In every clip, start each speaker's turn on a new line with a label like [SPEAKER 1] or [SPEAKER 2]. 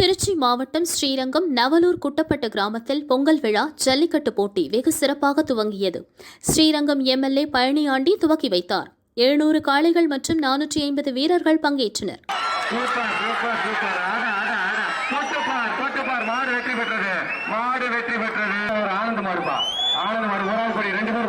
[SPEAKER 1] திருச்சி மாவட்டம் ஸ்ரீரங்கம் நவலூர் குட்டப்பட்டு கிராமத்தில் பொங்கல் விழா ஜல்லிக்கட்டு போட்டி வெகு சிறப்பாக துவங்கியது. ஸ்ரீரங்கம் எம்எல்ஏ பழனியாண்டி துவக்கி வைத்தார். எழுநூறு காளைகள் மற்றும் நானூற்றி ஐம்பது வீரர்கள் பங்கேற்றனர்.
[SPEAKER 2] ஒரு ஆள் படி ரெண்டு பேர்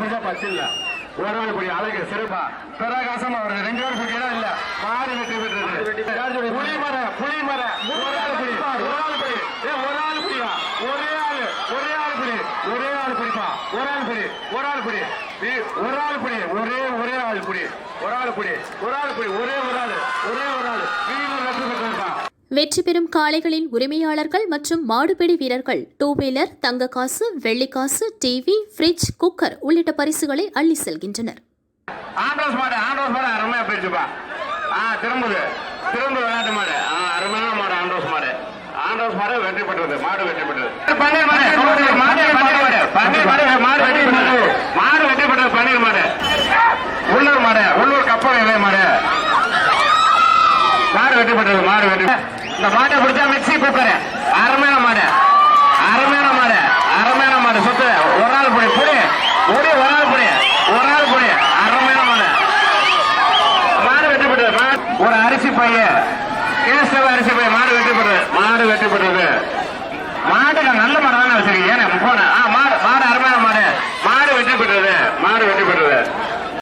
[SPEAKER 2] அழகு சிறப்பா பிரகாசமா வருது ரெண்டு பேர் படியா இல்ல மாறி வெற்றி பெற்றது. புலி மர புலி மர ஒரு ஆள் படி ஒரு ஆள் படி ஏ ஒரு ஆள் பிடிவா ஒரே ஆள் ஒரே ஆள் படி ஒரே ஆள் பிடிப்பா ஒரு ஆள் படி ஒரு ஆள் படி. ஒரு ஆள் படி ஒரே ஒரே ஆள் படி. ஒரு ஆள் படி ஒரு ஆள் படி ஒரே ஒரு ஆள் ஒரே ஒரு ஆள். வீடு வெற்றி பெற்றிருப்பான்
[SPEAKER 1] வெற்றி பெறும் காளைகளின் உரிமையாளர்கள் மற்றும் மாடுபிடி வீரர்கள் டூ வீலர் தங்க காசு வெள்ளிக்காசு டிவி ஃப்ரிட்ஜ் குக்கர் உள்ளிட்ட பரிசுகளை அள்ளி செல்கின்றனர்.
[SPEAKER 2] ஆண்ட்ரோஸ் மாடு ஆண்ட்ரோஸ் மாடு அருமையா போயிடுச்சுப்பா. ஆ திரும்புது. திரும்ப விளையாட்டு மாடு ஆ அருமையான மாடு ஆண்ட்ரோஸ் மாடு ஆண்ட்ரோஸ் மாடு வெற்றி பெற்றது மாடு வெற்றி பெற்றது பன்னீர் மாடு பன்னீர் மாடு பன்னீர் மாடு மாடு வெற்றி பெற்றது மாடு வெற்றி பெற்றது பன்னீர் மாடு உள்ளூர் மாடு உள்ளூர் கப்பல் இலை மாடு மாடு வெற்றி பெற்றது மாடு வெற்றி இந்த மாட்டை பிடிச்சா மிக்சி குக்கர் அருமையான மாடு அருமையான மாடு அருமையான மாடு சொத்து ஒரு ஆள் புடி புடி புடி ஒரு ஆள் புடி ஒரு ஆள் புடி அருமையான மாடு மாடு வெற்றி பெற்றது ஒரு அரிசி பையன் கேசவ அரிசி பையன் மாடு மாடு வெற்றி பெற்றது மாடுல நல்ல மாடு தானே வச்சிருக்கீங்க. ஏன்னா போன ஆ